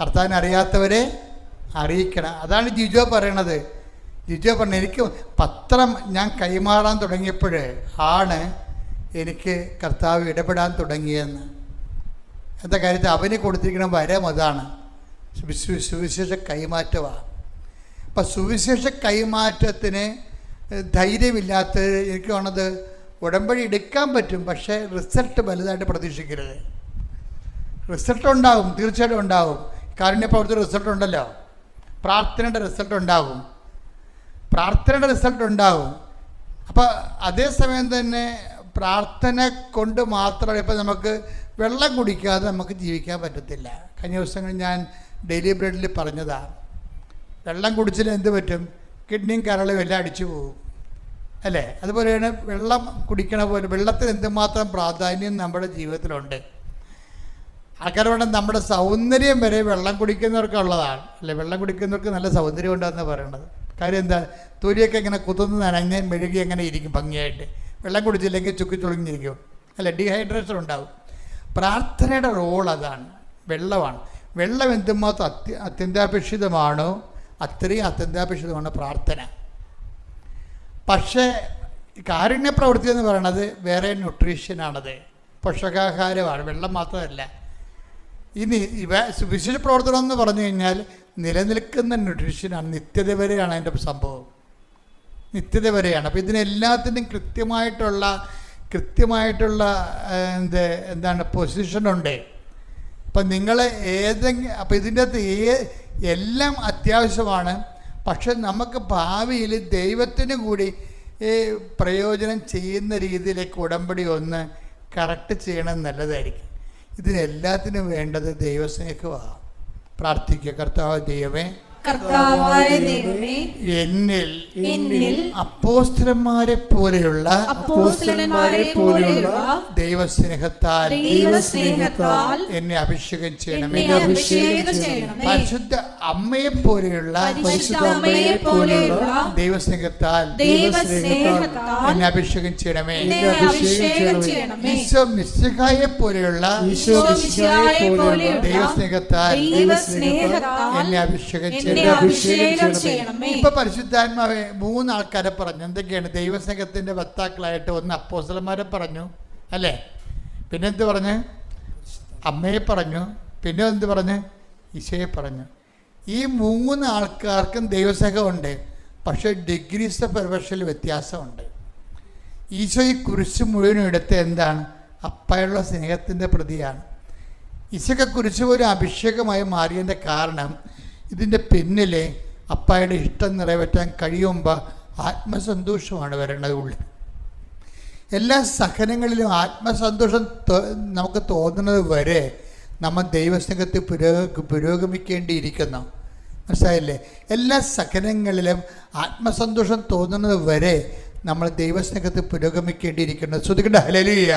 കർത്താവിനെ അറിയാത്തവരെ അറിയിക്കണം. അതാണ് ജിജോ പറയണത്. ജിജോ പറഞ്ഞ എനിക്ക് പത്രം ഞാൻ കൈമാറാൻ തുടങ്ങിയപ്പോൾ ആണ് എനിക്ക് കർത്താവ് ഇടപെടാൻ തുടങ്ങിയെന്ന്. എന്താ കാര്യത്തിൽ അവന് കൊടുത്തിരിക്കുന്ന വരം അതാണ്. സുവിശേ- സുവിശേഷ കൈമാറ്റമാണ് അപ്പം സുവിശേഷ കൈമാറ്റത്തിന് ധൈര്യമില്ലാത്ത എനിക്ക് വേണത് ഉടമ്പടി എടുക്കാൻ പറ്റും പക്ഷേ റിസൾട്ട് വലുതായിട്ട് പ്രതീക്ഷിക്കരുത്. റിസൾട്ട് ഉണ്ടാവും തീർച്ചയായിട്ടും ഉണ്ടാവും. കാരുണ്യ പ്രവർത്തി റിസൾട്ട് ഉണ്ടല്ലോ. പ്രാർത്ഥനയുടെ റിസൾട്ട് ഉണ്ടാകും പ്രാർത്ഥനയുടെ റിസൾട്ട് ഉണ്ടാകും അപ്പോൾ അതേസമയം തന്നെ പ്രാർത്ഥന കൊണ്ട് മാത്രമേ ഇപ്പം നമുക്ക് വെള്ളം കുടിക്കാതെ നമുക്ക് ജീവിക്കാൻ പറ്റത്തില്ല. കഴിഞ്ഞ ദിവസങ്ങളിൽ ഞാൻ ഡെയിലി ബ്രെഡിൽ പറഞ്ഞതാണ് വെള്ളം കുടിച്ചാൽ എന്ത് പറ്റും? കിഡ്നിയും കരളും എല്ലാം അടിച്ചു പോകും. അല്ലേ? അതുപോലെയാണ് വെള്ളം കുടിക്കണ പോലെ വെള്ളത്തിന് എന്തുമാത്രം പ്രാധാന്യം നമ്മുടെ ജീവിതത്തിലുണ്ട്? ആൾക്കാർ വേണം നമ്മുടെ സൗന്ദര്യം വരെ വെള്ളം കുടിക്കുന്നവർക്ക് ഉള്ളതാണ്. അല്ലെ? വെള്ളം കുടിക്കുന്നവർക്ക് നല്ല സൗന്ദര്യം ഉണ്ടെന്ന് പറയണത്. കാര്യം എന്താ? തൊലിയൊക്കെ ഇങ്ങനെ കുത്തുന്ന നനഞ്ഞ് മെഴുകി അങ്ങനെ ഇരിക്കും ഭംഗിയായിട്ട്. വെള്ളം കുടിച്ചില്ലെങ്കിൽ ചുക്കി ചുളുങ്ങിയിരിക്കും അല്ല? ഡീഹൈഡ്രേഷൻ ഉണ്ടാവും. പ്രാർത്ഥനയുടെ റോൾ അതാണ്. വെള്ളമാണ്. വെള്ളം എന്തുമാത്രം അത്യ അത്യന്താപേക്ഷിതമാണോ അത്രയും അത്യന്താപേക്ഷിതമാണ് പ്രാർത്ഥന. പക്ഷേ കാരുണ്യ പ്രവൃത്തി എന്ന് പറയുന്നത് വേറെ ന്യൂട്രീഷ്യനാണത് പോഷകാഹാരമാണ്. വെള്ളം മാത്രമല്ല. ഇനി ഇവ സുവിശേഷ പ്രവർത്തനം എന്ന് പറഞ്ഞു കഴിഞ്ഞാൽ നിലനിൽക്കുന്ന ന്യൂട്രീഷനാണ് നിത്യത വരെയാണ് അതിന്റെ സംഭവം. നിത്യത വരെയാണ്. അപ്പോൾ ഇതിനെല്ലാത്തിനും കൃത്യമായിട്ടുള്ള കൃത്യമായിട്ടുള്ള എന്ത് എന്താണ് പൊസിഷനുണ്ട് അപ്പം നിങ്ങൾ ഏതെങ്കിലും അപ്പം ഇതിന്റെ അകത്ത് ഏ എല്ലാം അത്യാവശ്യമാണ്. പക്ഷെ നമുക്ക് ഭാവിയിൽ ദൈവത്തിന് കൂടി ഈ പ്രയോജനം ചെയ്യുന്ന രീതിയിലേക്ക് ഉടമ്പടി ഒന്ന് കറക്റ്റ് ചെയ്യണം നല്ലതായിരിക്കും. ഇതിനെല്ലാത്തിനും വേണ്ടത് ദൈവസ്നേഹമാണ് പ്രാർത്ഥിക്കുക കർത്താവ് ദൈവമേ എന്നിൽ എന്നിൽ അപ്പോസ്തലന്മാരെ പോലെയുള്ള അപ്പോസ്തലന്മാരെ പോലെയുള്ള ദൈവസ്നേഹത്താൽ ദൈവസ്നേഹത്താൽ എന്നെ അഭിഷേകം ചെയ്യണമേ പരിശുദ്ധ അമ്മയെ പോലെയുള്ള പരിശുദ്ധ അമ്മയെ പോലെയുള്ള ദൈവസ്നേഹത്താൽ ദൈവസ്നേഹത്താൽ എന്നെ അഭിഷേകം ചെയ്യണമേ ഈശോ പോലെയുള്ള ഈശോ പോലെയുള്ള ദൈവസ്നേഹത്താൽ ദൈവസ്നേഹത്താൽ എന്നെ അഭിഷേകം എന്നെ അഭിഷേകം ചെയ്യണമേ. ഇപ്പൊ പരിശുദ്ധാത്മാവെ മൂന്ന് ആൾക്കാരെ പറഞ്ഞു എന്തൊക്കെയാണ് ദൈവസ്നേഹത്തിന്റെ വക്താക്കളായിട്ട് ഒന്ന് അപ്പോസ്തലന്മാരെ പറഞ്ഞു അല്ലേ? പിന്നെ എന്ത് പറഞ്ഞു? അമ്മയെ പറഞ്ഞു. പിന്നെ എന്ത് പറഞ്ഞു? ഈശോയെ പറഞ്ഞു. ഈ മൂന്ന് ആൾക്കാർക്കും ദൈവസ്നേഹമുണ്ട് പക്ഷേ ഡിഗ്രീസ് ഓഫ് പെർവഷനിൽ വ്യത്യാസമുണ്ട്. ഈശോ ഈ കുരിശ് മുഴുവനും എടുത്ത് എന്താണ്? അപ്പയുള്ള സ്നേഹത്തിന്റെ പ്രതിയാണ്. ഈശോക്ക് കുരിശ് ഒരു അഭിഷേകമായി മാറിയതിന്റെ കാരണം ഇതിന്റെ പിന്നിലെ അപ്പായുടെ ഇഷ്ടം നിറവേറ്റാൻ കഴിയുമ്പോൾ ആത്മസന്തോഷമാണ് വരേണ്ടത് ഉള്ളിൽ എല്ലാ സഹനങ്ങളിലും ആത്മസന്തോഷം നമുക്ക് തോന്നുന്നത് വരെ നമ്മൾ ദൈവസ്നേഹത്തിൽ പുരോഗ പുരോഗമിക്കേണ്ടിയിരിക്കുന്നു. മനസ്സിലായില്ലേ? എല്ലാ സഹനങ്ങളിലും ആത്മസന്തോഷം തോന്നുന്നത് വരെ നമ്മൾ ദൈവസ്നേഹത്തിൽ പുരോഗമിക്കേണ്ടിയിരിക്കുന്നു. ശ്രദ്ധിക്കേണ്ട. ഹലലിയ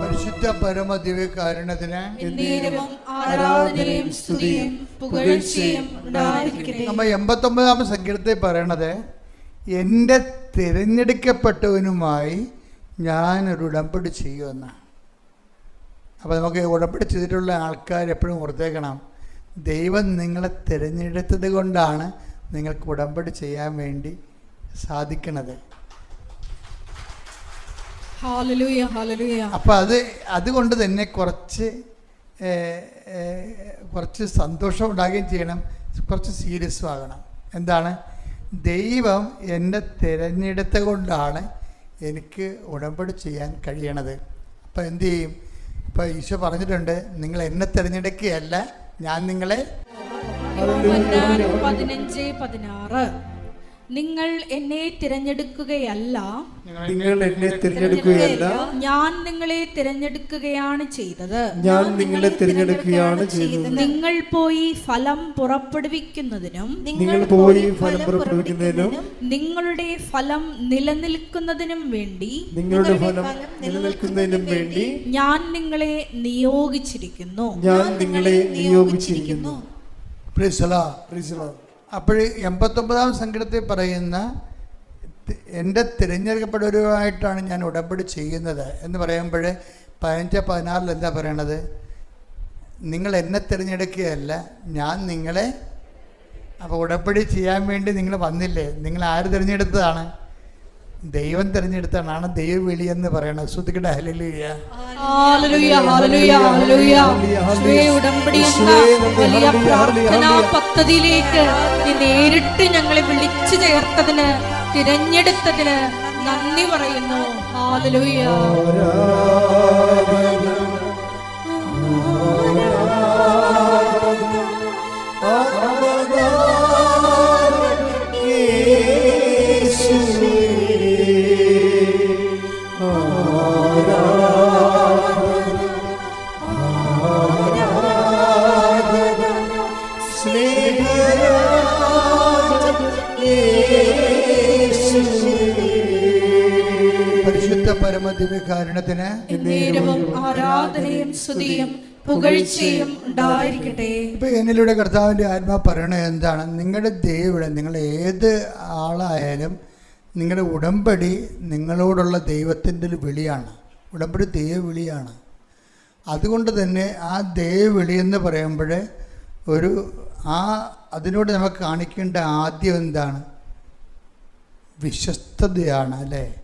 പരിശുദ്ധ പരമ ദിവ്യകാരണത്തിന് നമ്മ എൺപത്തൊമ്പതാം സങ്കീർത്തത്തിൽ പറയണത് എന്റെ തിരഞ്ഞെടുക്കപ്പെട്ടവനുമായി ഞാനൊരു ഉടമ്പടി ചെയ്യുമെന്നാണ്. അപ്പോൾ നമുക്ക് ഉടമ്പടി ചെയ്തിട്ടുള്ള ആൾക്കാർ എപ്പോഴും ഓർത്തേക്കണം. ദൈവം നിങ്ങളെ തിരഞ്ഞെടുത്തത് കൊണ്ടാണ് നിങ്ങൾക്ക് ഉടമ്പടി ചെയ്യാൻ വേണ്ടി സാധിക്കണത്. അപ്പം അത് അതുകൊണ്ട് തന്നെ കുറച്ച് കുറച്ച് സന്തോഷം ഉണ്ടാകുകയും ചെയ്യണം. കുറച്ച് സീരിയസും ആകണം. എന്താണ്? ദൈവം എന്നെ തിരഞ്ഞെടുത്ത കൊണ്ടാണ് എനിക്ക് ഉടമ്പടി ചെയ്യാൻ കഴിയണത്. അപ്പം എന്തു ചെയ്യും? ഇപ്പം ഈശോ പറഞ്ഞിട്ടുണ്ട് നിങ്ങൾ എന്നെ തിരഞ്ഞെടുക്കുകയല്ല ഞാൻ നിങ്ങളെ പതിനഞ്ച് പതിനാറ്. നിങ്ങൾ എന്നെ തിരഞ്ഞെടുക്കുകയല്ല. നിങ്ങൾ എന്നെ തിരഞ്ഞെടുക്കുകയല്ല. ഞാൻ നിങ്ങളെ തിരഞ്ഞെടുക്കുകയാണ് ചെയ്തത്. ഞാൻ നിങ്ങളെ തിരഞ്ഞെടുക്കുകയാണ് ചെയ്തത്. നിങ്ങൾ പോയി ഫലം പുറപ്പെടുവിക്കുന്നതിനും നിങ്ങൾ പോയി ഫലം പുറപ്പെടുവിക്കുന്നതിനും നിങ്ങളുടെ ഫലം നിലനിൽക്കുന്നതിനും വേണ്ടി നിങ്ങളുടെ ഫലം നിലനിൽക്കുന്നതിനും വേണ്ടി ഞാൻ നിങ്ങളെ നിയോഗിച്ചിരിക്കുന്നു. ഞാൻ നിങ്ങളെ നിയോഗിച്ചിരിക്കുന്നു. അപ്പോൾ എൺപത്തൊമ്പതാം സങ്കടത്തിൽ പറയുന്ന എന്റെ തിരഞ്ഞെടുക്കപ്പെടുവരുമായിട്ടാണ് ഞാൻ ഉടമ്പടി ചെയ്യുന്നത്. എന്ന് പറയുമ്പോൾ പതിനഞ്ച് പതിനാറിൽ എന്താ പറയണത്? നിങ്ങൾ എന്നെ തിരഞ്ഞെടുക്കുകയല്ല ഞാൻ നിങ്ങളെ അപ്പോൾ ഉടമ്പടി ചെയ്യാൻ വേണ്ടി നിങ്ങൾ വന്നില്ലേ? നിങ്ങൾ ആര് തിരഞ്ഞെടുത്തതാണ്? ദൈവം തിരഞ്ഞെടുത്തതാണ് ദൈവവിളി എന്ന് പറയണത് വലിയ പ്രാർത്ഥനാ പദ്ധതിയിലേക്ക് നേരിട്ട് ഞങ്ങളെ വിളിച്ചു ചേർത്തതിന് തിരഞ്ഞെടുത്തതിന് നന്ദി പറയുന്നു. ഹാലലൂയ എന്നിലൂടെ കർത്താവിന്റെ ആത്മാ പറയണത് എന്താണ്? നിങ്ങളുടെ ദൈവം നിങ്ങൾ ഏത് ആളായാലും നിങ്ങളുടെ ഉടമ്പടി നിങ്ങളോടുള്ള ദൈവത്തിന്റെ ഒരു വിളിയാണ്. ഉടമ്പടി ദൈവവിളിയാണ്. അതുകൊണ്ട് തന്നെ ആ ദൈവവിളി എന്ന് പറയുമ്പോൾ ഒരു ആ അതിനോട് നമുക്ക് കാണിക്കേണ്ട ആദ്യം എന്താണ്? വിശ്വസ്തതയാണ് അല്ലേ?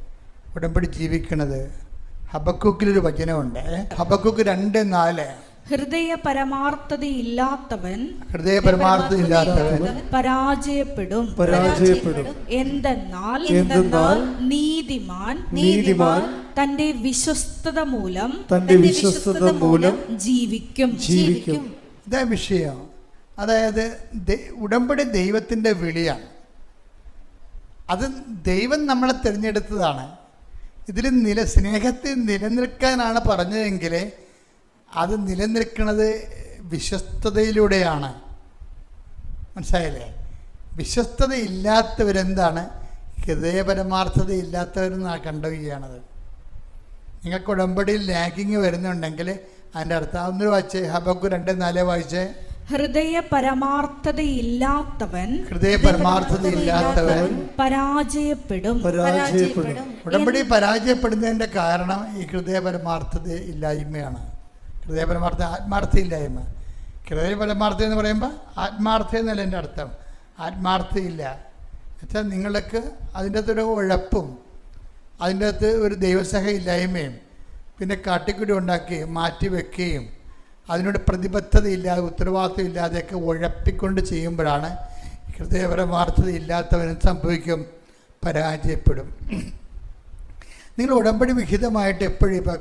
ഉടമ്പടി ജീവിക്കണത്. ഹബക്കുക്കിലൊരു വചനമുണ്ട്. ഹബക്കുക്ക് രണ്ട് നാല്. ഹൃദയ പരമാർത്ഥതയില്ലാത്തവൻ ഹൃദയ പരാജയപ്പെടും. പരാജയപ്പെടും. എന്തെന്നാൽ എന്തെന്നാൽ നീതിമാൻ നീതിമാൻ തന്റെ വിശ്വസ്തത മൂലം തന്റെ വിശ്വസ്തത മൂലം ജീവിക്കും. ജീവിക്കും. ഇതാ വിഷയം. അതായത് ഉടമ്പടി ദൈവത്തിന്റെ വിളിയാണ്. അത് ദൈവം നമ്മളെ തിരഞ്ഞെടുത്തതാണ്. ഇതിൽ നില സ്നേഹത്തിൽ നിലനിൽക്കാനാണ് പറഞ്ഞതെങ്കിൽ അത് നിലനിൽക്കുന്നത് വിശ്വസ്തതയിലൂടെയാണ്. മനസ്സിലായില്ലേ? വിശ്വസ്തതയില്ലാത്തവരെന്താണ്? ഹൃദയപരമാർത്ഥത ഇല്ലാത്തവരെന്നാണ് കണ്ടുകയാണത് നിങ്ങൾക്ക് ഉടമ്പടിയിൽ ലാഗിങ് വരുന്നുണ്ടെങ്കിൽ അതിന്റെ അർത്ഥം ഒന്ന് വായിച്ചേ ഹബക്കു രണ്ട് നാല് വായിച്ചേ. ഹൃദയ പരമാർത്ഥതയില്ലാത്തവൻ ഹൃദയ പരമാർത്ഥതയില്ലാത്തവൻ പരാജയപ്പെടും. പരാജയപ്പെടും. ഉടമ്പടി പരാജയപ്പെടുന്നതിന്റെ കാരണം ഈ ഹൃദയ പരമാർത്ഥത ഇല്ലായ്മയാണ് ഹൃദയ ആത്മാർത്ഥയില്ലായ്മ. ആത്മാർത്ഥ ഇല്ലായ്മ ഹൃദയ പരമാർത്ഥ എന്ന് പറയുമ്പോൾ ആത്മാർത്ഥ എന്നല്ല എന്റെ അർത്ഥം. ആത്മാർത്ഥയില്ല. എന്നുവെച്ചാൽ നിങ്ങൾക്ക് അതിന്റെ അകത്തൊരു ഉഴപ്പും അതിന്റെ അകത്ത് ഒരു ദൈവസഹ ഇല്ലായ്മയും പിന്നെ കാട്ടിക്കുടി ഉണ്ടാക്കുകയും മാറ്റി വെക്കുകയും അതിനോട് പ്രതിബദ്ധതയില്ലാതെ ഉത്തരവാദിത്വം ഇല്ലാതെയൊക്കെ ഉഴപ്പിക്കൊണ്ട് ചെയ്യുമ്പോഴാണ് ഹൃദയപരമാർത്ഥത ഇല്ലാത്തവനും സംഭവിക്കും പരാജയപ്പെടും. നിങ്ങൾ ഉടമ്പടി വിഹിതമായിട്ട് എപ്പോഴും ഇപ്പം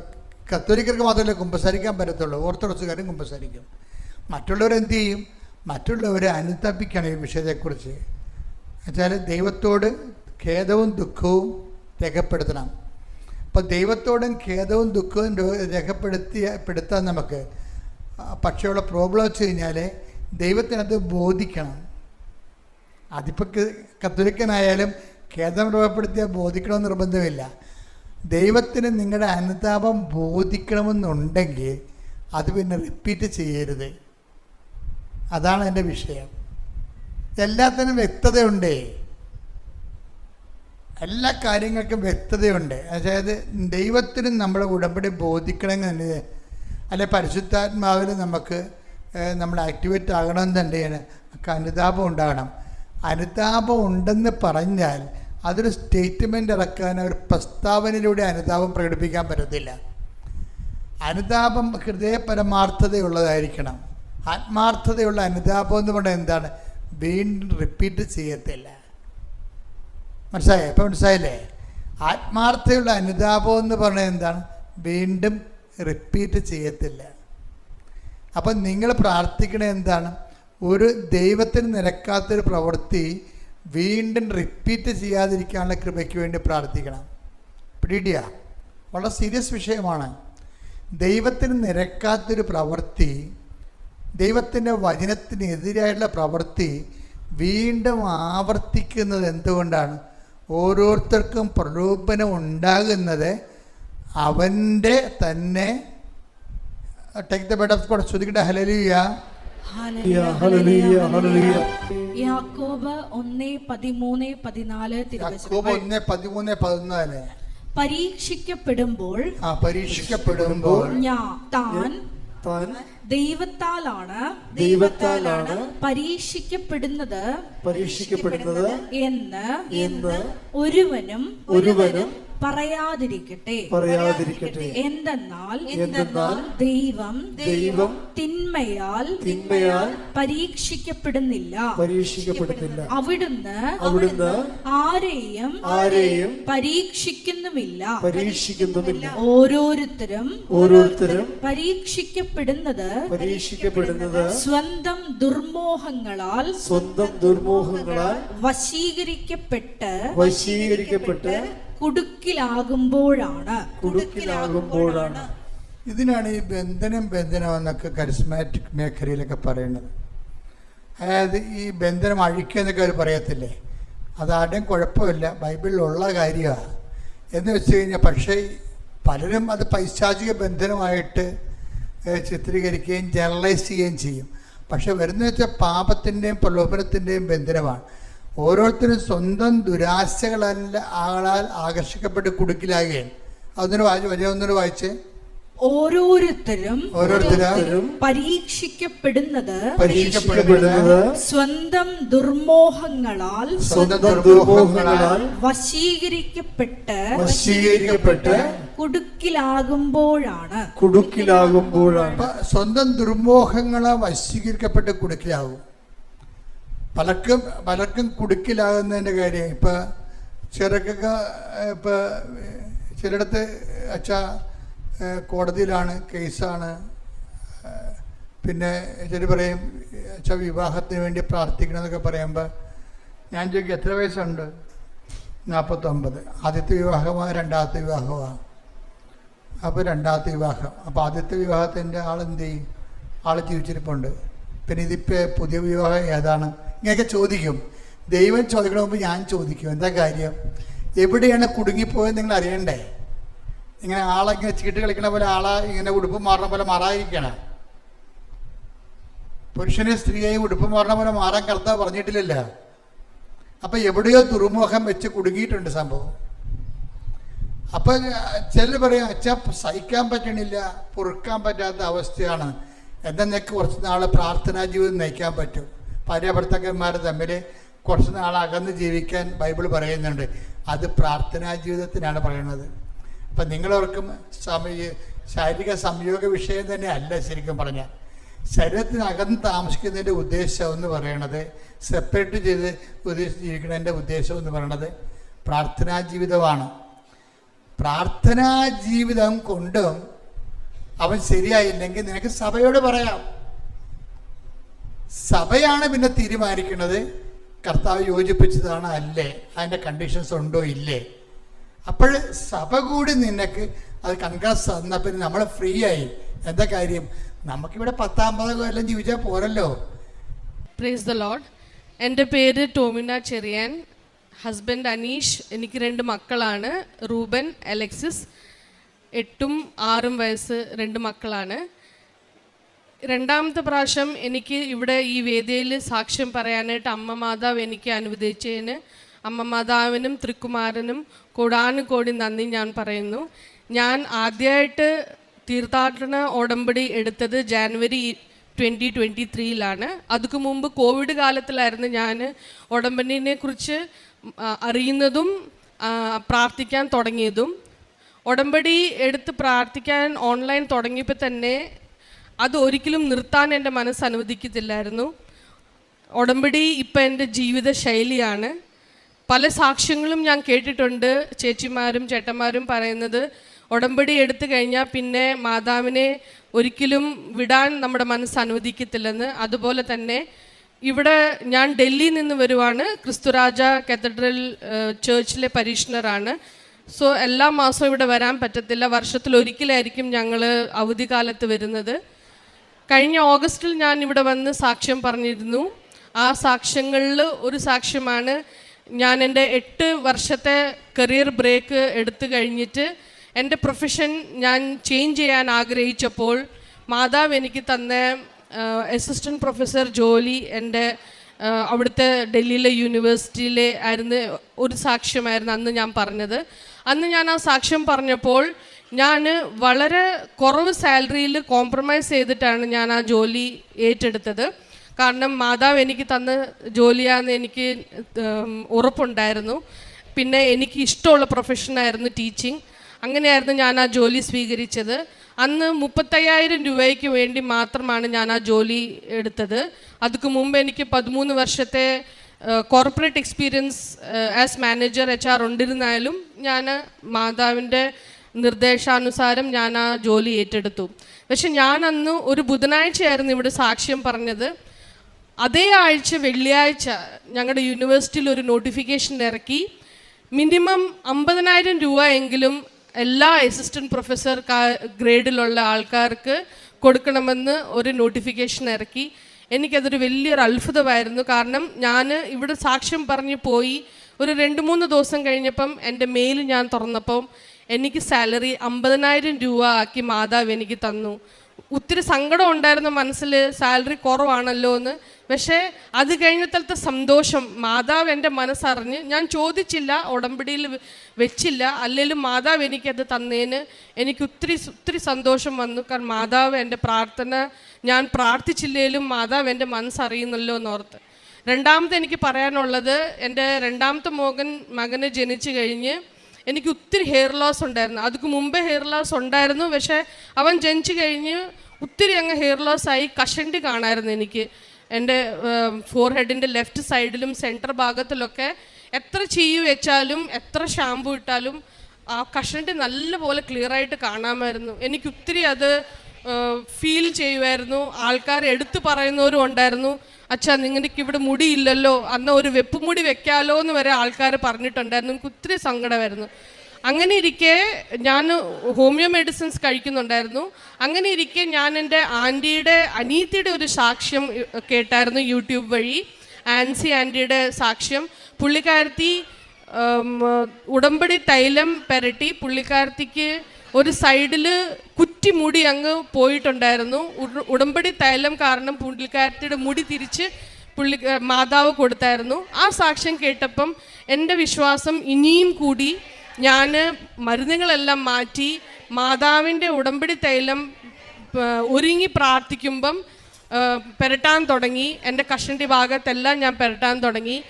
കത്തോലിക്കർക്ക് മാത്രമല്ല കുമ്പസാരിക്കാൻ പറ്റത്തുള്ളൂ? ഓർത്തഡോക്സുകാരും കുമ്പസാരിക്കും. മറ്റുള്ളവരെന്ത് ചെയ്യും? മറ്റുള്ളവരെ അനുതപ്പിക്കണം ഈ വിഷയത്തെക്കുറിച്ച്. എന്നുവെച്ചാൽ ദൈവത്തോട് ഖേദവും ദുഃഖവും രേഖപ്പെടുത്തണം. അപ്പോൾ ദൈവത്തോടും ഖേദവും ദുഃഖവും രേഖപ്പെടുത്തിയ പെടുത്താൻ നമുക്ക് പക്ഷേയുള്ള പ്രോബ്ലം വെച്ച് കഴിഞ്ഞാൽ ദൈവത്തിനത് ബോധിക്കണം. അതിപ്പോൾ കത്തോലിക്കനായാലും ഖേദം രൂപപ്പെടുത്തിയാൽ ബോധിക്കണമെന്ന് നിർബന്ധമില്ല. ദൈവത്തിന് നിങ്ങളുടെ അനുതാപം ബോധിക്കണമെന്നുണ്ടെങ്കിൽ അത് പിന്നെ റിപ്പീറ്റ് ചെയ്യരുത്. അതാണ് എന്റെ വിഷയം. എല്ലാത്തിനും വ്യക്തതയുണ്ട്. എല്ലാ കാര്യങ്ങൾക്കും വ്യക്തതയുണ്ട്. അതായത് ദൈവത്തിന് നമ്മളെ ഉടമ്പടി ബോധിക്കണമെന്ന് അല്ലെ പരിശുദ്ധാത്മാവിൽ നമുക്ക് നമ്മൾ ആക്ടിവേറ്റ് ആകണമെന്നുണ്ടെങ്കിൽ അനുതാപം ഉണ്ടാകണം. അനുതാപം ഉണ്ടെന്ന് പറഞ്ഞാൽ അതൊരു സ്റ്റേറ്റ്മെന്റ് ഇറക്കാൻ ഒരു പ്രസ്താവനയിലൂടെ അനുതാപം പ്രകടിപ്പിക്കാൻ പറ്റത്തില്ല. അനുതാപം ഹൃദയപരമാർത്ഥതയുള്ളതായിരിക്കണം. ആത്മാർത്ഥതയുള്ള അനുതാപം എന്ന് പറഞ്ഞാൽ എന്താണ്? വീണ്ടും റിപ്പീറ്റ് ചെയ്യത്തില്ല. മനസ്സിലായോ? ഇപ്പം മനസ്സിലായില്ലേ? ആത്മാർത്ഥതയുള്ള അനുതാപം എന്ന് പറഞ്ഞാൽ എന്താണ്? വീണ്ടും റിപ്പീറ്റ് ചെയ്യത്തില്ല. അപ്പം നിങ്ങൾ പ്രാർത്ഥിക്കണത് എന്താണ്? ഒരു ദൈവത്തിന് നിരക്കാത്തൊരു പ്രവൃത്തി വീണ്ടും റിപ്പീറ്റ് ചെയ്യാതിരിക്കാനുള്ള കൃപയ്ക്ക് വേണ്ടി പ്രാർത്ഥിക്കണം. പിടിയിടിയ വളരെ സീരിയസ് വിഷയമാണ്. ദൈവത്തിന് നിരക്കാത്തൊരു പ്രവൃത്തി ദൈവത്തിന്റെ വചനത്തിനെതിരായിട്ടുള്ള പ്രവൃത്തി വീണ്ടും ആവർത്തിക്കുന്നത് എന്തുകൊണ്ടാണ്? ഓരോരുത്തർക്കും പ്രലോഭനം ഉണ്ടാകുന്നത് അവന്റെ തന്നെ take the bed of God ശ്രുതിക്കട്ടെ ഹലലിയ. യാക്കോബ് ഒന്ന് പതിമൂന്ന് പതിനാല് യാക്കോബ് ഒന്ന് പതിമൂന്ന് പതിനാല്. പരീക്ഷിക്കപ്പെടുമ്പോൾ ആ പരീക്ഷിക്കപ്പെടുമ്പോൾ ഞാൻ താൻ താൻ ദൈവത്താലാണ് ദൈവത്താലാണ് പരീക്ഷിക്കപ്പെടുന്നത് പരീക്ഷിക്കപ്പെടുന്നത് എന്ന് എന്ന് ഒരുവനും ഒരുവനും പറയാതിരിക്കട്ടെ. പറയാതിരിക്കട്ടെ. എന്തെന്നാൽ എന്തെന്നാൽ ദൈവം ദൈവം തിന്മയാൽ തിന്മയാൽ പരീക്ഷിക്കപ്പെടുന്നില്ല. പരീക്ഷിക്കപ്പെടുന്നില്ല. അവിടുന്ന് അവിടുന്ന് ആരെയും ആരെയും പരീക്ഷിക്കുന്നുമില്ല. പരീക്ഷിക്കുന്നുമില്ല. ഓരോരുത്തരും ഓരോരുത്തരും പരീക്ഷിക്കപ്പെടുന്നത് പരീക്ഷിക്കപ്പെടുന്നത് സ്വന്തം ദുർമോഹങ്ങളാൽ സ്വന്തം ദുർമോഹങ്ങളാൽ വശീകരിക്കപ്പെട്ട് വശീകരിക്കപ്പെട്ട് കുടുക്കിലാകുമ്പോഴാണ്. കുടുക്കിലാകുമ്പോഴാണ്. ഇതിനാണ് ഈ ബന്ധനം ബന്ധനം എന്നൊക്കെ കരിസ്മാറ്റിക് മേഖലയിലൊക്കെ പറയുന്നത്. അതായത് ഈ ബന്ധനം അഴിക്കുക എന്നൊക്കെ അവർ പറയത്തില്ലേ? അതാരുടെയും കുഴപ്പമില്ല. ബൈബിളിലുള്ള കാര്യമാണ് എന്ന് വെച്ച് കഴിഞ്ഞാൽ പക്ഷേ പലരും അത് പൈശാചിക ബന്ധനമായിട്ട് ചിത്രീകരിക്കുകയും ജനറലൈസ് ചെയ്യുകയും ചെയ്യും. പക്ഷെ വരുന്ന വെച്ചാൽ പാപത്തിന്റെയും പ്രലോഭനത്തിന്റെയും ബന്ധനമാണ്. ഓരോരുത്തരും സ്വന്തം ദുരാശകളല്ല ആളാൽ ആകർഷിക്കപ്പെട്ട് കുടുക്കിലാകുകയാണ് അതൊന്നിന് വായിച്ചു? വലിയ ഒന്നൊരു വായിച്ചേ? ഓരോരുത്തരും ഓരോരുത്തരും? പരീക്ഷിക്കപ്പെടുന്നത് പരീക്ഷിക്കപ്പെടുന്നത് സ്വന്തം ദുർമോഹങ്ങളാൽ സ്വന്തം ദുർമോഹങ്ങളാൽ വശീകരിക്കപ്പെട്ട് വശീകരിക്കപ്പെട്ട് കുടുക്കിലാകുമ്പോഴാണ്. കുടുക്കിലാകുമ്പോഴാണ്. സ്വന്തം ദുർമോഹങ്ങളാൽ വശീകരിക്കപ്പെട്ട് കുടുക്കിലാകും. പലർക്കും പലർക്കും കുടുക്കിലാകുന്നതിന്റെ കാര്യം. ഇപ്പോൾ ചിലർക്കൊക്കെ ഇപ്പോൾ ചിലയിടത്ത് അച്ഛാ കോടതിയിലാണ് കേസാണ്. പിന്നെ ചിലർ പറയും അച്ഛാ വിവാഹത്തിന് വേണ്ടി പ്രാർത്ഥിക്കണമെന്നൊക്കെ പറയുമ്പോൾ ഞാൻ ചോദിക്കും എത്ര വയസ്സുണ്ട്? നാൽപ്പത്തൊമ്പത് ആദ്യത്തെ വിവാഹമാണ് രണ്ടാമത്തെ വിവാഹമാണ് അപ്പോൾ രണ്ടാമത്തെ വിവാഹം. അപ്പോൾ ആദ്യത്തെ വിവാഹത്തിന്റെ ആൾ എന്ത് ചെയ്യും? ആൾ ജീവിച്ചിരിപ്പുണ്ട്. പിന്നെ ഇതിപ്പോൾ പുതിയ വിവാഹം ഏതാണ്? ഇങ്ങനെയൊക്കെ ചോദിക്കും. ദൈവം ചോദിക്കണ മുമ്പ് ഞാൻ ചോദിക്കും. എന്താ കാര്യം? എവിടെയാണ് കുടുങ്ങിപ്പോയത് നിങ്ങൾ അറിയണ്ടേ? ഇങ്ങനെ ആളെ ഇങ്ങനെ ചീട്ട് കളിക്കണ പോലെ ആളെ ഇങ്ങനെ ഉടുപ്പ് മാറണ പോലെ മാറാതിരിക്കണം? പുരുഷന് സ്ത്രീയായി ഉടുപ്പ് മാറണ പോലെ മാറാൻ കർത്താവ് പറഞ്ഞിട്ടില്ലല്ല. അപ്പം എവിടെയോ ദുർമുഖം വെച്ച് കുടുങ്ങിയിട്ടുണ്ട് സംഭവം. അപ്പം ചിലർ പറയും അച്ഛ സഹിക്കാൻ പറ്റണില്ല പൊറുക്കാൻ പറ്റാത്ത അവസ്ഥയാണ്. എന്നാൽ നിനക്ക് കുറച്ച് നാൾ പ്രാർത്ഥനാ ജീവിതം നയിക്കാൻ പറ്റും? ഭാര്യ ഭർത്താക്കന്മാർ തമ്മിൽ കുറച്ച് നാൾ അകന്ന് ജീവിക്കാൻ ബൈബിൾ പറയുന്നുണ്ട്. അത് പ്രാർത്ഥനാ ജീവിതത്തിനാണ് പറയുന്നത്. അപ്പം നിങ്ങളവർക്കും സമയ ശാരീരിക സംയോഗ വിഷയം തന്നെ അല്ല ശരിക്കും പറഞ്ഞാൽ. ശരീരത്തിനകന്ന് താമസിക്കുന്നതിന്റെ ഉദ്ദേശം എന്ന് പറയണത് സെപ്പറേറ്റ് ചെയ്ത് ഉദ്ദേശിച്ച് ജീവിക്കുന്നതിന്റെ ഉദ്ദേശം എന്ന് പറയണത് പ്രാർത്ഥനാ ജീവിതമാണ്. പ്രാർത്ഥനാ ജീവിതം കൊണ്ടും അവൻ ശരിയായില്ലെങ്കിൽ നിനക്ക് സഭയോട് പറയാം. സഭയാണ് പിന്നെ തീരുമാനിക്കുന്നത്? കർത്താവ് യോജിപ്പിച്ചതാണ് അല്ലേ? അതിന്റെ കണ്ടീഷൻസ് ഉണ്ടോ ഇല്ലേ? അപ്പോൾ സഭ കൂടി നിനക്ക് അത് കൺഗ്രസ് തന്നാൽ പിന്നെ നമ്മൾ ഫ്രീ ആയി. എന്താ കാര്യം? നമുക്കിവിടെ പത്താമ്പത് കൊല്ലം ജീവിച്ചാൽ പോരല്ലോ. പ്രേസ് ദ ലോഡ് എന്റെ പേര് ടോമിന ചെറിയാൻ. ഹസ്ബൻഡ് അനീഷ്. എനിക്ക് രണ്ട് മക്കളാണ്. Ruben Alexis. എട്ടും ആറും വയസ്സ് രണ്ട് മക്കളാണ്. രണ്ടാമത്തെ പ്രാവശ്യം എനിക്ക് ഇവിടെ ഈ വേദിയിൽ സാക്ഷ്യം പറയാനായിട്ട് അമ്മ മാതാവ് എനിക്ക് അനുവദിച്ചതിന് അമ്മ മാതാവിനും തൃക്കുമാരനും കോടാനുകോടി നന്ദി ഞാൻ പറയുന്നു. ഞാൻ ആദ്യമായിട്ട് തീർത്ഥാടന ഉടമ്പടി എടുത്തത് ജാനുവരി ട്വന്റി ട്വന്റി ത്രീയിലാണ്. അതുക്ക് മുമ്പ് കോവിഡ് കാലത്തിലായിരുന്നു ഞാൻ ഉടമ്പടിനെ കുറിച്ച് അറിയുന്നതും പ്രാർത്ഥിക്കാൻ തുടങ്ങിയതും. ഉടമ്പടി എടുത്ത് പ്രാർത്ഥിക്കാൻ ഓൺലൈൻ തുടങ്ങിയപ്പോൾ തന്നെ അത് ഒരിക്കലും നിർത്താൻ എന്റെ മനസ്സ് അനുവദിക്കത്തില്ലായിരുന്നു. ഉടമ്പടി ഇപ്പം എന്റെ ജീവിത ശൈലിയാണ്. പല സാക്ഷ്യങ്ങളും ഞാൻ കേട്ടിട്ടുണ്ട്. ചേച്ചിമാരും ചേട്ടന്മാരും പറയുന്നത് ഉടമ്പടി എടുത്തു കഴിഞ്ഞാൽ പിന്നെ മാതാവിനെ ഒരിക്കലും വിടാൻ നമ്മുടെ മനസ്സ് അനുവദിക്കത്തില്ലെന്ന്. അതുപോലെ തന്നെ ഇവിടെ ഞാൻ ഡൽഹിയിൽ നിന്ന് വരുവാണ്. ക്രിസ്തുരാജ കത്തഡ്രൽ ചേർച്ചിലെ പരീക്ഷണറാണ്. സോ എല്ലാ മാസവും ഇവിടെ വരാൻ പറ്റത്തില്ല. വർഷത്തിൽ ഒരിക്കലായിരിക്കും ഞങ്ങൾ അവധിക്കാലത്ത് വരുന്നത്. കഴിഞ്ഞ ഓഗസ്റ്റിൽ ഞാൻ ഇവിടെ വന്ന് സാക്ഷ്യം പറഞ്ഞിരുന്നു. ആ സാക്ഷ്യങ്ങളിൽ ഒരു സാക്ഷ്യമാണ് ഞാൻ എന്റെ എട്ട് വർഷത്തെ കരിയർ ബ്രേക്ക് എടുത്തു കഴിഞ്ഞിട്ട് എന്റെ പ്രൊഫഷൻ ഞാൻ ചേഞ്ച് ചെയ്യാൻ ആഗ്രഹിച്ചപ്പോൾ മാതാവ് എനിക്ക് തന്ന അസിസ്റ്റന്റ് പ്രൊഫസർ ജോലി എന്റെ അവിടുത്തെ ഡൽഹിയിലെ യൂണിവേഴ്സിറ്റിയിലെ ആയിരുന്നു ഒരു സാക്ഷ്യമായിരുന്നു അന്ന് ഞാൻ പറഞ്ഞത്. അന്ന് ഞാൻ ആ സാക്ഷ്യം പറഞ്ഞപ്പോൾ ഞാൻ വളരെ കുറവ് സാലറിയിൽ കോംപ്രമൈസ് ചെയ്തിട്ടാണ് ഞാൻ ആ ജോലി ഏറ്റെടുത്തത്. കാരണം മാതാവ് എനിക്ക് തന്ന ജോലിയാന്ന് എനിക്ക് ഉറപ്പുണ്ടായിരുന്നു. പിന്നെ എനിക്ക് ഇഷ്ടമുള്ള പ്രൊഫഷനായിരുന്നു ടീച്ചിങ് അങ്ങനെയായിരുന്നു ഞാൻ ആ ജോലി സ്വീകരിച്ചത്. അന്ന് മുപ്പത്തയ്യായിരം രൂപയ്ക്ക് വേണ്ടി മാത്രമാണ് ഞാൻ ആ ജോലി എടുത്തത്. അതുക്ക് മുമ്പ് എനിക്ക് പതിമൂന്ന് വർഷത്തെ corporate experience as manager H R ഉണ്ടിരുന്നാലും ഞാൻ മാതാവിന്റെ നിർദ്ദേശാനുസാരം ഞാൻ ആ ജോലി ഏറ്റെടുത്തു. പക്ഷെ ഞാൻ അന്ന് ഒരു ബുധനാഴ്ചയായിരുന്നു ഇവിടെ സാക്ഷ്യം പറഞ്ഞത്. അതേ ആഴ്ച വെള്ളിയാഴ്ച ഞങ്ങളുടെ യൂണിവേഴ്സിറ്റിയിൽ ഒരു നോട്ടിഫിക്കേഷൻ ഇറക്കി. മിനിമം അമ്പതിനായിരം രൂപ എങ്കിലും എല്ലാ അസിസ്റ്റന്റ് പ്രൊഫസർ ഗ്രേഡിലുള്ള ആൾക്കാർക്ക് കൊടുക്കണമെന്ന് ഒരു നോട്ടിഫിക്കേഷൻ ഇറക്കി. എനിക്കതൊരു വലിയൊരു അത്ഭുതമായിരുന്നു. കാരണം ഞാൻ ഇവിടെ സാക്ഷ്യം പറഞ്ഞു പോയി. ഒരു രണ്ട് മൂന്ന് ദിവസം കഴിഞ്ഞപ്പം എന്റെ മെയിൽ ഞാൻ തുറന്നപ്പം എനിക്ക് സാലറി അമ്പതിനായിരം രൂപ ആക്കി മാതാവ് എനിക്ക് തന്നു. ഒത്തിരി സങ്കടം ഉണ്ടായിരുന്നു മനസ്സിൽ സാലറി കുറവാണല്ലോ എന്ന്. പക്ഷേ അത് കഴിഞ്ഞത്തലത്തെ സന്തോഷം മാതാവ് എന്റെ മനസ്സറിഞ്ഞ് ഞാൻ ചോദിച്ചില്ല ഉടമ്പടിയിൽ വെച്ചില്ല. അല്ലെങ്കിലും മാതാവ് എനിക്കത് തന്നേന് എനിക്ക് ഒത്തിരി ഒത്തിരി സന്തോഷം വന്നു. കാരണം മാതാവ് എന്റെ പ്രാർത്ഥന ഞാൻ പ്രാർത്ഥിച്ചില്ലേലും മാതാവ് എന്റെ മനസ്സറിയുന്നല്ലോ എന്നോർത്ത്. രണ്ടാമത്തെ എനിക്ക് പറയാനുള്ളത് എന്റെ രണ്ടാമത്തെ മോകൻ മകന് ജനിച്ചു കഴിഞ്ഞ് എനിക്ക് ഒത്തിരി ഹെയർ ലോസ് ഉണ്ടായിരുന്നു. അതുക്ക് മുമ്പേ ഹെയർ ലോസ് ഉണ്ടായിരുന്നു. പക്ഷേ അവൻ ജനിച്ചു കഴിഞ്ഞ് ഒത്തിരി അങ്ങ് ഹെയർ ലോസ് ആയി കഷണ്ടി കാണായിരുന്നു എനിക്ക്. എന്റെ ഫോർ ഹെഡിന്റെ ലെഫ്റ്റ് സൈഡിലും സെന്റർ ഭാഗത്തിലൊക്കെ എത്ര ചീയു വെച്ചാലും എത്ര ഷാമ്പു ഇട്ടാലും ആ കഷണ്ടി നല്ലപോലെ ക്ലിയറായിട്ട് കാണാമായിരുന്നു. എനിക്ക് ഒത്തിരി അത് ഫീൽ ചെയ്യുമായിരുന്നു ആൾക്കാർ എടുത്തു പറയുന്നവരും ഉണ്ടായിരുന്നു. അച്ഛാ നിങ്ങൾക്ക് ഇവിടെ മുടിയില്ലല്ലോ. അന്ന് ഒരു വെപ്പ് മുടി വെക്കാലോ എന്ന് വരെ ആൾക്കാർ പറഞ്ഞിട്ടുണ്ടായിരുന്നു. എനിക്ക് ഒത്തിരി സങ്കടമായിരുന്നു. അങ്ങനെ ഇരിക്കെ ഞാൻ ഹോമിയോ മെഡിസിൻസ് കഴിക്കുന്നുണ്ടായിരുന്നു. അങ്ങനെ ഇരിക്കെ ഞാൻ എന്റെ ആന്റിയുടെ അനീത്തിയുടെ ഒരു സാക്ഷ്യം കേട്ടായിരുന്നു യൂട്യൂബ് വഴി. ആൻസി ആന്റിയുടെ സാക്ഷ്യം. പുള്ളിക്കാരത്തി ഉടമ്പടി തൈലം പെരട്ടി. പുള്ളിക്കാരത്തിക്ക് ഒരു സൈഡിൽ കുറ്റി മുടി അങ്ങ് പോയിട്ടുണ്ടായിരുന്നു. ഉട- ഉടമ്പടി തൈലം കാരണം പുള്ളിക്കാരത്തിയുടെ മുടി തിരിച്ച് പുള്ളി മാതാവ് കൊടുത്തായിരുന്നു. ആ സാക്ഷ്യം കേട്ടപ്പം എന്റെ വിശ്വാസം ഇനിയും കൂടി ഞാൻ മരുന്നുകളെല്ലാം മാറ്റി മാതാവിന്റെ ഉടമ്പടി തൈലം ഒരുങ്ങി പ്രാർത്ഥിക്കുമ്പം പെരട്ടാൻ തുടങ്ങി. എന്റെ കഷണ്ടി ഭാഗത്തെല്ലാം ഞാൻ പെരട്ടാൻ തുടങ്ങി.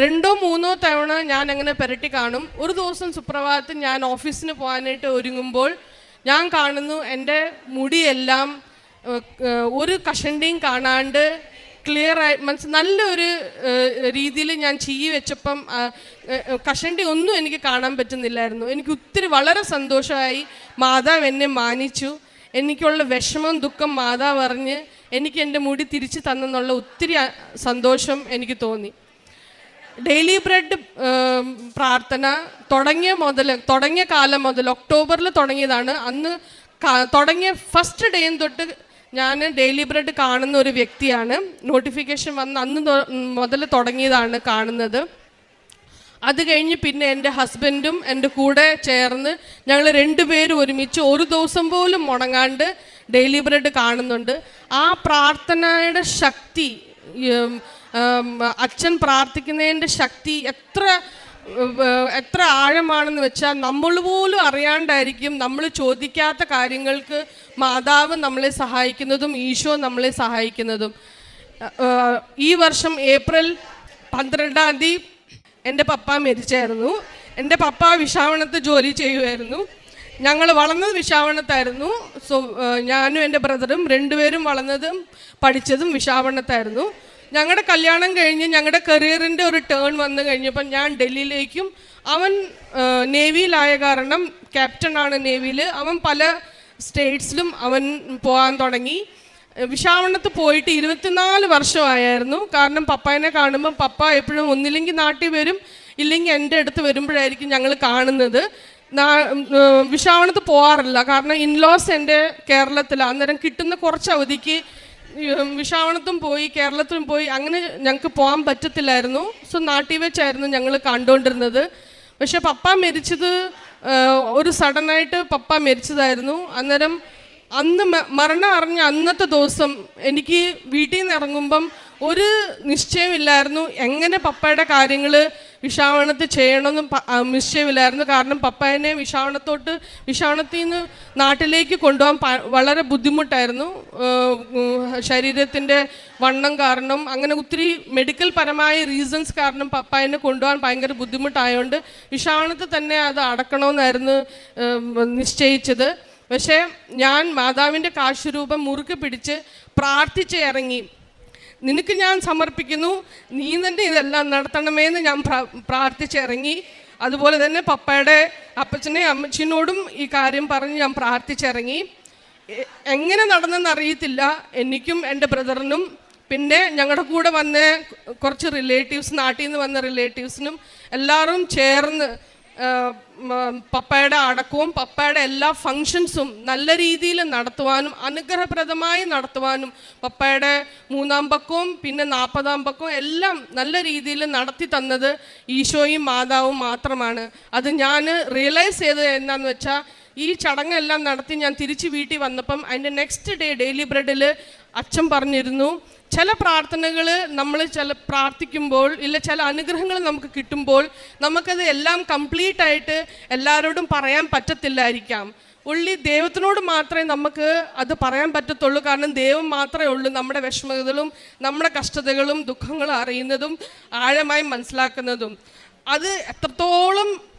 രണ്ടോ മൂന്നോ തവണ ഞാൻ അങ്ങനെ പെരട്ടി കാണും. ഒരു ദിവസം സുപ്രഭാതത്തിൽ ഞാൻ ഓഫീസിന് പോകാനായിട്ട് ഒരുങ്ങുമ്പോൾ ഞാൻ കാണുന്നു എന്റെ മുടിയെല്ലാം ഒരു കഷണ്ടിയും കാണാണ്ട് ക്ലിയർ ആയി മനസ്സ് നല്ലൊരു രീതിയിൽ ഞാൻ ചീയി വെച്ചപ്പം കഷണ്ടി ഒന്നും എനിക്ക് കാണാൻ പറ്റുന്നില്ലായിരുന്നു. എനിക്ക് ഒത്തിരി വളരെ സന്തോഷമായി മാതാവ് എന്നെ മാനിച്ചു. എനിക്കുള്ള വിഷമം ദുഃഖം മാതാവ് അറിഞ്ഞ് എനിക്ക് എന്റെ മുടി തിരിച്ചു തന്നെന്നുള്ള ഒത്തിരി സന്തോഷം എനിക്ക് തോന്നി. ഡെയിലി ബ്രെഡ് പ്രാർത്ഥന തുടങ്ങിയ മുതൽ തുടങ്ങിയ കാലം മുതൽ ഒക്ടോബറിൽ തുടങ്ങിയതാണ്. അന്ന് തുടങ്ങിയ ഫസ്റ്റ് ഡേയും തൊട്ട് ഞാൻ ഡെയിലി ബ്രെഡ് കാണുന്ന ഒരു വ്യക്തിയാണ്. നോട്ടിഫിക്കേഷൻ വന്ന് അന്ന് മുതൽ തുടങ്ങിയതാണ് കാണുന്നത്. അത് കഴിഞ്ഞ് പിന്നെ എന്റെ ഹസ്ബൻഡും എന്റെ കൂടെ ചേർന്ന് ഞങ്ങൾ രണ്ടുപേരും ഒരുമിച്ച് ഒരു ദിവസം പോലും മുടങ്ങാണ്ട് ഡെയിലി ബ്രെഡ് കാണുന്നുണ്ട്. ആ പ്രാർത്ഥനയുടെ ശക്തി അച്ഛൻ പ്രാർത്ഥിക്കുന്നതിന്റെ ശക്തി എത്ര എത്ര ആഴമാണെന്ന് വെച്ചാൽ നമ്മൾ പോലും അറിയാണ്ടായിരിക്കും നമ്മൾ ചോദിക്കാത്ത കാര്യങ്ങൾക്ക് മാതാവ് നമ്മളെ സഹായിക്കുന്നതും ഈശോ നമ്മളെ സഹായിക്കുന്നതും. ഈ വർഷം ഏപ്രിൽ പന്ത്രണ്ടാം തീയതി എന്റെ പപ്പ മരിച്ചായിരുന്നു. എന്റെ പപ്പ വിഷാവണത്ത് ജോലി ചെയ്യുമായിരുന്നു. ഞങ്ങൾ വളർന്നത് വിഷാവണത്തായിരുന്നു. സോ ഞാനും എന്റെ ബ്രദറും രണ്ടുപേരും വളർന്നതും പഠിച്ചതും വിശാവണത്തായിരുന്നു ഞങ്ങളുടെ കല്യാണം കഴിഞ്ഞ് ഞങ്ങളുടെ കരിയറിന്റെ ഒരു ടേൺ വന്നു കഴിഞ്ഞപ്പോൾ ഞാൻ ഡൽഹിയിലേക്കും അവൻ നേവിയിലായ കാരണം ക്യാപ്റ്റനാണ് നേവിയിൽ അവൻ പല സ്റ്റേറ്റ്സിലും അവൻ പോകാൻ തുടങ്ങി. വിശാവണത്ത് പോയിട്ട് ഇരുപത്തിനാല് വർഷമായിരുന്നു കാരണം പപ്പായനെ കാണുമ്പോൾ പപ്പ എപ്പോഴും ഒന്നില്ലെങ്കിൽ നാട്ടിൽ വരും ഇല്ലെങ്കിൽ എന്റെ അടുത്ത് വരുമ്പോഴായിരിക്കും ഞങ്ങൾ കാണുന്നത്. വിഷാവണത്ത് പോകാറില്ല കാരണം ഇൻലോസ് എന്റെ കേരളത്തിൽ അന്നേരം കിട്ടുന്ന കുറച്ച് അവധിക്ക് ഉം, വിശാവണത്തും പോയി കേരളത്തിലും പോയി അങ്ങനെ ഞങ്ങൾക്ക് പോകാൻ പറ്റത്തില്ലായിരുന്നു. സോ നാട്ടിൽ വെച്ചായിരുന്നു ഞങ്ങൾ കണ്ടുകൊണ്ടിരുന്നത് പക്ഷെ പപ്പ മരിച്ചത് ഒരു സഡനായിട്ട് പപ്പ മരിച്ചതായിരുന്നു. അന്നേരം അന്ന് മരണം അറിഞ്ഞ അന്നത്തെ ദിവസം എനിക്ക് വീട്ടിൽ നിന്ന് ഇറങ്ങുമ്പം ഒരു നിശ്ചയമില്ലായിരുന്നു എങ്ങനെ പപ്പയുടെ കാര്യങ്ങൾ വിഷാവണത്ത് ചെയ്യണമെന്നും നിശ്ചയമില്ലായിരുന്നു. കാരണം പപ്പായനെ വിഷാവണത്തോട്ട് വിഷാവണത്തിൽ നിന്ന് നാട്ടിലേക്ക് കൊണ്ടുപോകാൻ വളരെ ബുദ്ധിമുട്ടായിരുന്നു. ശരീരത്തിന്റെ വണ്ണം കാരണം അങ്ങനെ ഒത്തിരി മെഡിക്കൽ പരമായ റീസൺസ് കാരണം പപ്പായനെ കൊണ്ടുപോകാൻ ഭയങ്കര ബുദ്ധിമുട്ടായതുകൊണ്ട് വിഷാവണത്ത് തന്നെ അത് അടക്കണമെന്നായിരുന്നു നിശ്ചയിച്ചത്. പക്ഷേ ഞാൻ മാതാവിന്റെ കാശുരൂപം മുറുക്കി പിടിച്ച് പ്രാർത്ഥിച്ച് ഇറങ്ങി. നിനക്ക് ഞാൻ സമർപ്പിക്കുന്നു. നീ തന്നെ ഇതെല്ലാം നടത്തണമേന്ന് ഞാൻ പ്രാ- പ്രാർത്ഥിച്ചിറങ്ങി. അതുപോലെ തന്നെ പപ്പയുടെ അപ്പച്ചനെയും അമ്മച്ചിനോടും ഈ കാര്യം പറഞ്ഞ് ഞാൻ പ്രാർത്ഥിച്ചിറങ്ങി. എങ്ങനെ നടന്നെന്ന് അറിയത്തില്ല. എനിക്കും എന്റെ ബ്രദറിനും പിന്നെ ഞങ്ങളുടെ കൂടെ വന്ന കുറച്ച് റിലേറ്റീവ്സ് നാട്ടിൽ നിന്ന് വന്ന റിലേറ്റീവ്സിനും എല്ലാവരും ചേർന്ന് പപ്പയുടെ അടക്കവും പപ്പയുടെ എല്ലാ ഫങ്ഷൻസും നല്ല രീതിയിൽ നടത്തുവാനും അനുഗ്രഹപ്രദമായി നടത്തുവാനും പപ്പയുടെ മൂന്നാം പക്കവും പിന്നെ നാൽപ്പതാം പക്കവും എല്ലാം നല്ല രീതിയിൽ നടത്തി തന്നത് ഈശോയും മാതാവും മാത്രമാണ്. അത് ഞാൻ റിയലൈസ് ചെയ്തത് എന്താണെന്ന് വെച്ചാൽ ഈ ചടങ്ങെല്ലാം നടത്തി ഞാൻ തിരിച്ച് വീട്ടിൽ വന്നപ്പം അതിന്റെ നെക്സ്റ്റ് ഡേ ഡെയിലി ബ്രെഡിൽ അച്ഛൻ പറഞ്ഞിരുന്നു ചില പ്രാർത്ഥനകൾ നമ്മൾ ചില പ്രാർത്ഥിക്കുമ്പോൾ ഇല്ല ചില അനുഗ്രഹങ്ങൾ നമുക്ക് കിട്ടുമ്പോൾ നമുക്കത് എല്ലാം കംപ്ലീറ്റ് ആയിട്ട് എല്ലാവരോടും പറയാൻ പറ്റത്തില്ലായിരിക്കാം. ഉള്ളി ദൈവത്തിനോട് മാത്രമേ നമുക്ക് അത് പറയാൻ പറ്റത്തുള്ളൂ. കാരണം ദൈവം മാത്രമേ ഉള്ളൂ നമ്മുടെ വിഷമതകളും നമ്മുടെ കഷ്ടതകളും ദുഃഖങ്ങളും അറിയുന്നതും ആഴമായി മനസ്സിലാക്കുന്നതും. അത് എത്രത്തോളം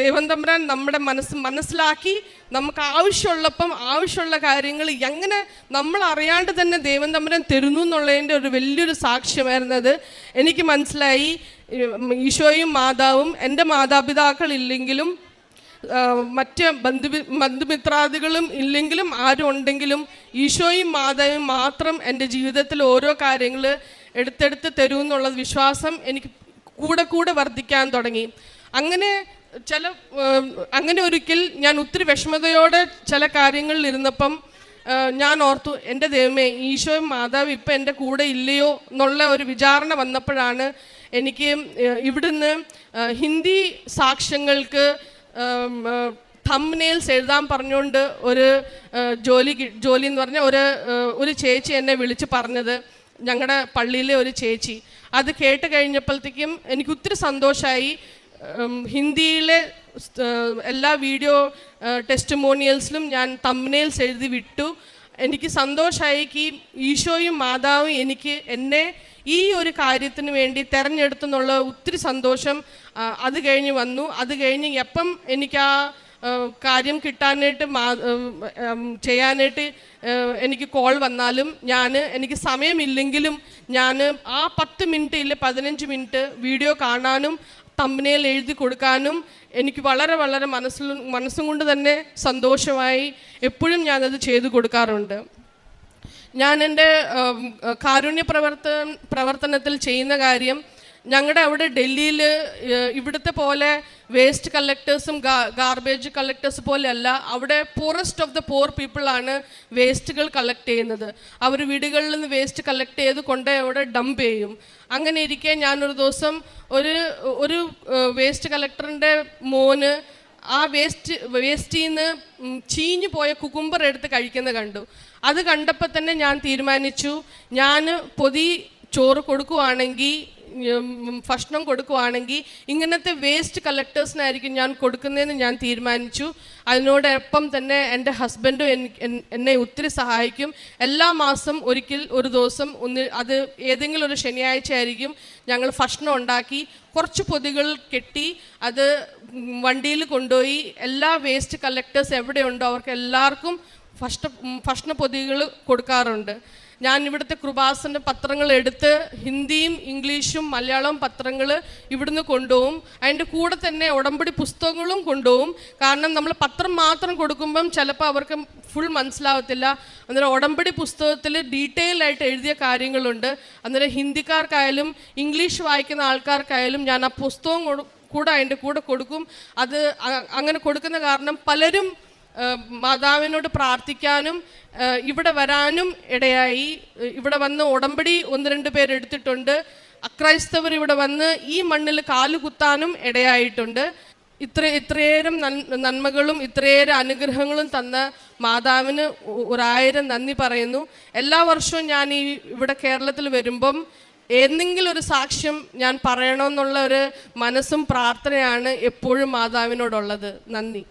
ദൈവം തമ്പുരാൻ നമ്മുടെ മനസ്സ് മനസ്സിലാക്കി നമുക്ക് ആവശ്യമുള്ളപ്പം ആവശ്യമുള്ള കാര്യങ്ങൾ എങ്ങനെ നമ്മൾ അറിയാണ്ട് തന്നെ ദൈവം തമ്പുരാൻ തരുന്നു എന്നുള്ളതിന്റെ ഒരു വലിയൊരു സാക്ഷ്യമായിരുന്നത് എനിക്ക് മനസ്സിലായി. ഈശോയും മാതാവും എന്റെ മാതാപിതാക്കൾ ഇല്ലെങ്കിലും മറ്റ് ബന്ധു ബന്ധുമിത്രാദികളും ഇല്ലെങ്കിലും ആരും ഉണ്ടെങ്കിലും ഈശോയും മാതാവും മാത്രം എന്റെ ജീവിതത്തിൽ ഓരോ കാര്യങ്ങൾ എടുത്തെടുത്ത് തരുമെന്നുള്ള വിശ്വാസം എനിക്ക് കൂടെ കൂടെ വർദ്ധിക്കാൻ തുടങ്ങി. അങ്ങനെ ചില അങ്ങനെ ഒരിക്കൽ ഞാൻ ഒത്തിരി വിഷമതയോടെ ചില കാര്യങ്ങളിൽ ഇരുന്നപ്പം ഞാൻ ഓർത്തു എന്റെ ദൈവമേ ഈശോയും മാതാവ് ഇപ്പം എന്റെ കൂടെ ഇല്ലയോ? എന്നുള്ള ഒരു വിചാരണ വന്നപ്പോഴാണ് എനിക്ക് ഇവിടുന്ന് ഹിന്ദി സാക്ഷ്യങ്ങൾക്ക് തമ്നെയിൽസ് എഴുതാൻ പറഞ്ഞുകൊണ്ട് ഒരു ജോലി ജോലി എന്ന് പറഞ്ഞ ഒരു ഒരു ചേച്ചി എന്നെ വിളിച്ച് പറഞ്ഞത് ഞങ്ങളുടെ പള്ളിയിലെ ഒരു ചേച്ചി. അത് കേട്ട് കഴിഞ്ഞപ്പോഴത്തേക്കും എനിക്ക് ഒത്തിരി സന്തോഷമായി ഹിന്ദിയിലെ എല്ലാ വീഡിയോ ടെസ്റ്റിമോണിയൽസിലും ഞാൻ തമ്മനെയിൽസ് എഴുതി വിട്ടു. എനിക്ക് സന്തോഷമായി ഈ ഈശോയും മാതാവും എനിക്ക് എന്നെ ഈ ഒരു കാര്യത്തിന് വേണ്ടി തിരഞ്ഞെടുത്തെന്നുള്ള ഒത്തിരി സന്തോഷം അത് കഴിഞ്ഞ് വന്നു. അത് കഴിഞ്ഞ് എപ്പം എനിക്ക് ആ കാര്യം കിട്ടാനായിട്ട് മാ ചെയ്യാനായിട്ട് എനിക്ക് കോൾ വന്നാലും ഞാൻ എനിക്ക് സമയമില്ലെങ്കിലും ഞാൻ ആ പത്ത് മിനിറ്റ് ഇല്ല പതിനഞ്ച് മിനിറ്റ് വീഡിയോ കാണാനും തമ്പനയിൽ എഴുതി കൊടുക്കാനും എനിക്ക് വളരെ വളരെ മനസ്സിൽ മനസ്സും കൊണ്ട് തന്നെ സന്തോഷമായി എപ്പോഴും ഞാനത് ചെയ്തു കൊടുക്കാറുണ്ട്. ഞാൻ എന്റെ കാരുണ്യ പ്രവർത്തന പ്രവർത്തനത്തിൽ ചെയ്യുന്ന കാര്യം ഞങ്ങളുടെ അവിടെ ഡൽഹിയിൽ ഇവിടുത്തെ പോലെ വേസ്റ്റ് കളക്ടേഴ്സും ഗാർബേജ് കളക്ടേഴ്സ് പോലെയല്ല അവിടെ പോറസ്റ്റ് ഓഫ് ദ പോർ പീപ്പിളാണ് വേസ്റ്റുകൾ കളക്ട് ചെയ്യുന്നത്. അവർ വീടുകളിൽ നിന്ന് വേസ്റ്റ് കളക്ട് ചെയ്ത് കൊണ്ട് അവിടെ ഡംപ് ചെയ്യും. അങ്ങനെ ഇരിക്കെ ഞാനൊരു ദിവസം ഒരു ഒരു വേസ്റ്റ് കളക്ടറിന്റെ മോന് ആ വേസ്റ്റ് വേസ്റ്റിൽ നിന്ന് ചീഞ്ഞു പോയ കുക്കുംബർ എടുത്ത് കഴിക്കുന്നത് കണ്ടു. അത് കണ്ടപ്പോൾ തന്നെ ഞാൻ തീരുമാനിച്ചു. ഞാൻ പൊതി ചോറ് കൊടുക്കുവാണെങ്കിൽ ഭക്ഷണം കൊടുക്കുവാണെങ്കിൽ ഇങ്ങനത്തെ വേസ്റ്റ് കളക്ടേഴ്സിനായിരിക്കും ഞാൻ കൊടുക്കുന്നതെന്ന് ഞാൻ തീരുമാനിച്ചു. അതിനോടൊപ്പം തന്നെ എന്റെ ഹസ്ബൻഡും എന്നെ ഒത്തിരി സഹായിക്കും. എല്ലാ മാസം ഒരിക്കൽ ഒരു ദിവസം ഒന്ന് അത് ഏതെങ്കിലും ഒരു ശനിയാഴ്ച ആയിരിക്കും ഞങ്ങൾ ഭക്ഷണം ഉണ്ടാക്കി. കുറച്ച് പൊതികൾ കെട്ടി അത് വണ്ടിയിൽ കൊണ്ടുപോയി എല്ലാ വേസ്റ്റ് കളക്ടേഴ്സ് എവിടെയുണ്ടോ അവർക്ക് എല്ലാവർക്കും ഭക്ഷണ ഭക്ഷണ പൊതികൾ കൊടുക്കാറുണ്ട്. ഞാൻ ഇവിടുത്തെ കൃപാസന്റെ പത്രങ്ങൾ എടുത്ത് ഹിന്ദിയും ഇംഗ്ലീഷും മലയാളം പത്രങ്ങൾ ഇവിടുന്ന് കൊണ്ടുപോകും. അതിന്റെ കൂടെ തന്നെ ഉടമ്പടി പുസ്തകങ്ങളും കൊണ്ടുപോകും. കാരണം നമ്മൾ പത്രം മാത്രം കൊടുക്കുമ്പം ചിലപ്പോൾ അവർക്ക് ഫുൾ മനസ്സിലാവത്തില്ല. അന്നേരം ഉടമ്പടി പുസ്തകത്തിൽ ഡീറ്റെയിൽ ആയിട്ട് എഴുതിയ കാര്യങ്ങളുണ്ട്. അന്നേരം ഹിന്ദിക്കാർക്കായാലും ഇംഗ്ലീഷ് വായിക്കുന്ന ആൾക്കാർക്കായാലും ഞാൻ ആ പുസ്തകം കൂടെ അതിന്റെ കൂടെ കൊടുക്കും. അത് അങ്ങനെ കൊടുക്കുന്ന കാരണം പലരും മാതാവിനോട് പ്രാർത്ഥിക്കാനും ഇവിടെ വരാനും ഇടയായി. ഇവിടെ വന്ന് ഉടമ്പടി ഒന്ന് രണ്ട് പേരെടുത്തിട്ടുണ്ട് അക്രൈസ്തവർ ഇവിടെ വന്ന് ഈ മണ്ണിൽ കാലുകുത്താനും ഇടയായിട്ടുണ്ട്. ഇത്ര ഇത്രയേരം നന്മകളും ഇത്രയേറെ അനുഗ്രഹങ്ങളും തന്ന മാതാവിന് ഒരായിരം നന്ദി പറയുന്നു. എല്ലാ വർഷവും ഞാൻ ഈ ഇവിടെ കേരളത്തിൽ വരുമ്പം എന്തെങ്കിലും ഒരു സാക്ഷ്യം ഞാൻ പറയണമെന്നുള്ള ഒരു മനസ്സും പ്രാർത്ഥനയാണ് എപ്പോഴും മാതാവിനോടുള്ളത്. നന്ദി.